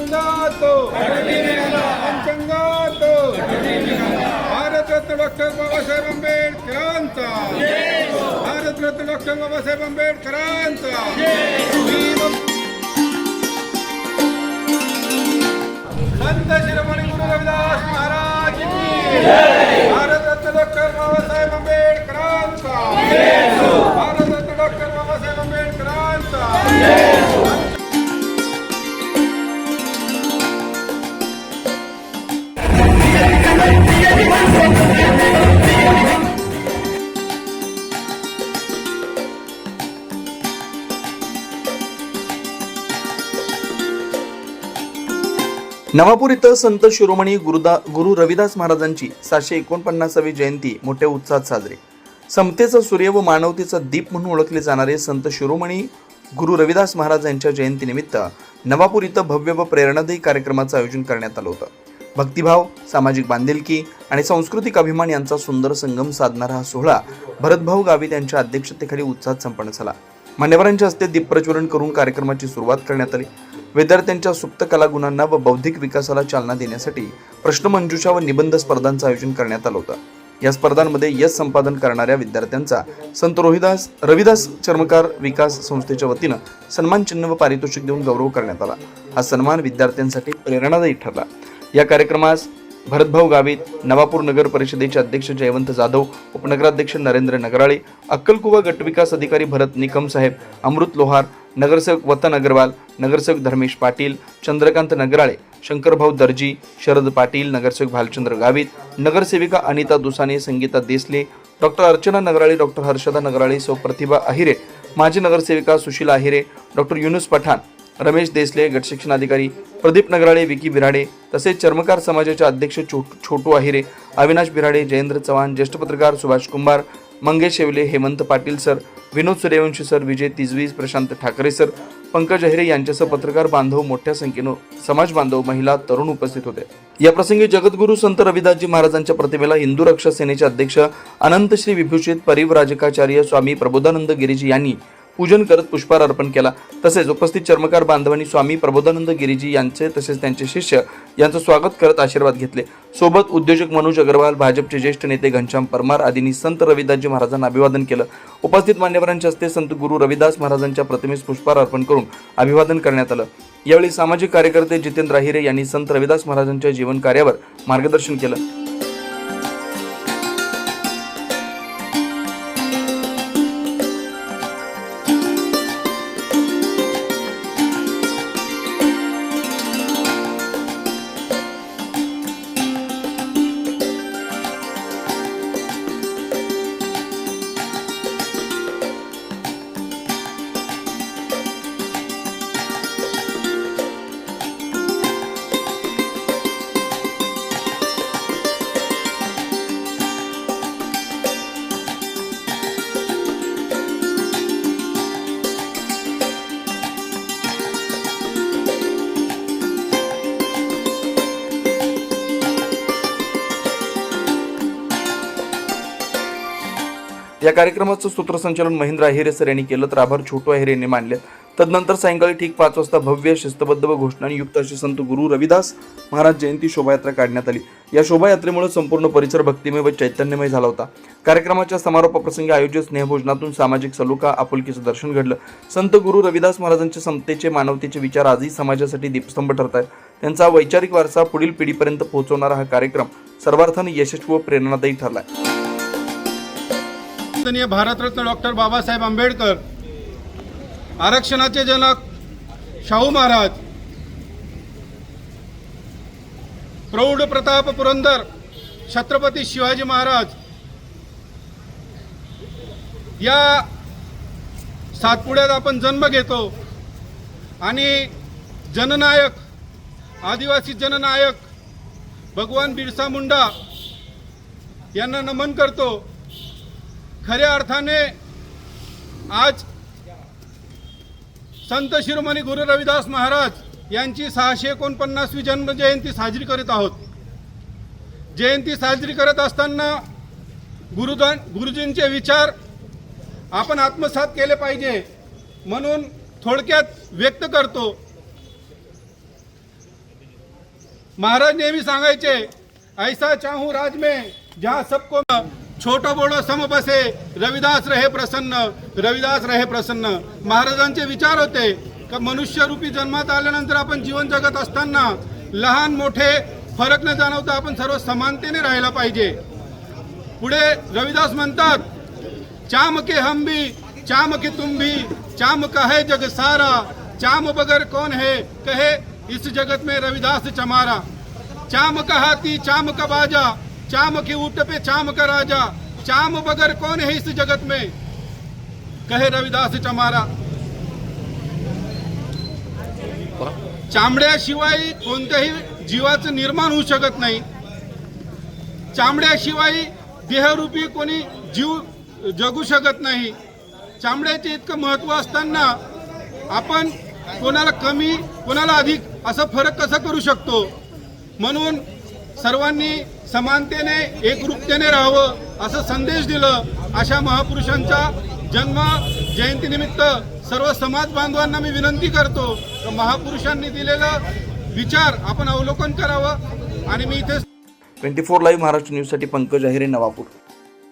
पंचंगातो पंचंगातो भारतरत्न डॉक्टर बाबासाहेब आंबेडकरांचा भारतरत्न डॉक्टर बाबासाहेब आंबेडकरांचा मी संत शिरोमणी गुरु रविदास महाराज की भारतरत्न डॉक्टर बाबासाहेब आंबेडकरांचा भारतरत्न डॉक्टर बाबासाहेब आंबेडकरांचा नवापूर इथं संत शिरोमणी गुरुदा गुरु रविदास महाराजांची सातशे एकोणपन्नासावी जयंती मोठ्या उत्साहात साजरी. समतेचा सूर्य व मानवतेचा दीप म्हणून ओळखले जाणारे संत शिरोमणी गुरु रविदास महाराज यांच्या जयंतीनिमित्त नवापूर इथं भव्य व प्रेरणादायी कार्यक्रमाचं आयोजन करण्यात आलं होतं. भक्तिभाव सामाजिक बांधिलकी आणि सांस्कृतिक अभिमान यांचा सुंदर संगम साधणारा हा सोहळा भरतभाऊ गावित यांच्या अध्यक्षतेखाली उत्साहात संपन्न झाला. मान्यवरांच्या हस्ते दीपप्रज्वलन करून कार्यक्रमाची सुरुवात करण्यात आली. विद्यार्थ्यांच्या सुप्त कलागुणांना व बौद्धिक विकासाला चालना देण्यासाठी प्रश्नमंजुषा व निबंध स्पर्धांचं आयोजन करण्यात आलं होतं. या स्पर्धांमध्ये यश संपादन करणाऱ्या विद्यार्थ्यांचा संत रोहिदास रविदास चर्मकार विकास संस्थेच्या वतीनं सन्मान चिन्ह व पारितोषिक देऊन गौरव करण्यात आला. हा सन्मान विद्यार्थ्यांसाठी प्रेरणादायी ठरला. या कार्यक्रमास भरतभाऊ गावित नवापूर नगर परिषदेचे अध्यक्ष जयवंत जाधव उपनगराध्यक्ष नरेंद्र नगराळे अक्कलकुवा गटविकास अधिकारी भरत निकम साहेब अमृत लोहार नगरसेवक वतन अग्रवाल नगरसेवक धर्मेश पाटील चंद्रकांत नगराळे शंकरभाऊ दर्जी शरद पाटील नगरसेवक भालचंद्र गावित नगरसेविका अनिता दुसाने संगीता देसले डॉक्टर अर्चना नगराळे डॉक्टर हर्षदा नगराळे सौ प्रतिभा अहिरे माजी नगरसेविका सुशीला अहिरे डॉक्टर युनुस पठाण रमेश देसले गटशिक्षणाधिकारी प्रदीप नगराळे विकी बिराडे तसेच चर्मकार समाजाचे अध्यक्ष छोटू आहिरे अविनाश बिराडे जयेंद्र चव्हाण ज्येष्ठ पत्रकार Subhash Kumbhar Mangesh Shewale Hemant Patil sir Vinod Suryavanshi sir Vijay Tijvi Prashant Thakre sir Pankaj Ahire यांच्यासह पत्रकार बांधव मोठ्या संख्येनं समाज बांधव महिला तरुण उपस्थित होते. या प्रसंगी जगद्गुरू संत रविदासजी महाराजांच्या प्रतिमेला हिंदू रक्षा सेनेचे अध्यक्ष अनंत श्री विभूषित परिवराजकाचार्य स्वामी प्रबोधानंद गिरीजी यांनी पूजन करत पुष्पहार अर्पण केला. तसेच उपस्थित चर्मकार बांधवांनी स्वामी प्रबोधानंद गिरीजी यांचे तसेच त्यांचे शिष्य यांचं स्वागत करत आशीर्वाद घेतले. सोबत उद्योजक मनोज अग्रवाल भाजपचे ज्येष्ठ नेते घनश्याम परमार आदींनी संत रविदासजी महाराजांना अभिवादन केलं. उपस्थित मान्यवरांच्या हस्ते संत गुरु रविदास महाराजांच्या प्रतिमेस पुष्पहार अर्पण करून अभिवादन करण्यात आलं. यावेळी सामाजिक कार्यकर्ते जितेंद्र अहिरे यांनी संत रविदास महाराजांच्या जीवन कार्यावर मार्गदर्शन केलं. या कार्यक्रमाचं सूत्रसंचालन महेंद्र अहिरे सर यांनी केलं तर आभार छोटू अहिरे यांनी मानले तदनंतर सायंकाळी ठीक पाच वाजता भव्य शिस्तबद्ध व घोषणांयुक्त अशी संत गुरु रविदास महाराज जयंती शोभायात्रा काढण्यात आली. या शोभायात्रेमुळे संपूर्ण परिसर भक्तिमय व चैतन्यमय झाला होता. कार्यक्रमाच्या समारोपाप्रसंगी आयोजित स्नेहभोजनातून सामाजिक सलोखा आपुलकीचं दर्शन घडलं. संत गुरु रविदास महाराजांच्या समतेचे मानवतेचे विचार आजही समाजासाठी दीपस्तंभ ठरत आहेत त्यांचा वैचारिक वारसा पुढील पिढीपर्यंत पोहोचवणारा हा कार्यक्रम सर्वार्थाने यशस्वी व प्रेरणादायी ठरलाय. माननीय भारतरत्न डॉक्टर बाबासाहेब आंबेडकर आरक्षणाचे जनक शाहू महाराज प्रौढ प्रताप पुरंदर छत्रपती शिवाजी महाराज या सातपुड्यात आपण जन्म घेतो आणि जननायक आदिवासी जननायक भगवान बिरसा मुंडा यांना नमन करतो. खऱ्या अर्थाने आज संत शिरोमणी गुरु रविदास महाराज यांची सहाशे एकोणपन्नासवी जन्मजयंती साजरी करीत आहोत. जयंती साजरी करत असताना गुरुदान गुरुजींचे विचार आपण आत्मसात केले पाहिजे म्हणून थोडक्यात व्यक्त करतो. महाराज नेहमी सांगायचे ऐसा चाहू राज में जहाँ सबको छोटो बोडो सम बसे. रविदास रहे प्रसन्न. रविदास रहे प्रसन्न. महाराजांचे विचार होते. का मनुष्य रूपी जन्मात आल्यानंतर आपण जीवन जगत असताना लहान मोठे फरक न जाणवता आपण सर्व समानतेने राहायला पाहिजे. पुढे रविदास म्हणतात चाम के हम भी चाम के तुम भी चाम का जग सारा चाम बगर कौन है कहे इस जगत में रविदास चमारा. चाम का हाथी चाम का बाजा चाम के ऊट पे चाम का राजा। चाम बगर कौन है इस जगत में? कहे रविदास चमारा। चामड्याशिवाय कोणत्याही जीवाचं निर्माण होऊ शकत नाही. चामड्याशिवाय देहरूपी कोणी जीव जगू शकत नाही. चामड्याचे इतकं महत्त्व असताना आपण कोणाला कमी कोणाला अधिक असं फरक कसा करू शकतो? म्हणून सर्वांनी समानतेने एकरूपतेने राहावं असं संदेश दिलं अशा महापुरुषांच्या जन्म जयंतीनिमित्त सर्व समाज बांधवांना मी विनंती करतो. महापुरुषांनी दिलेला विचार आपण अवलोकन करावं. आणि मी इथे ट्वेंटी फोर लाईव्ह महाराष्ट्र न्यूजसाठी पंकज अहिरे नवापूर.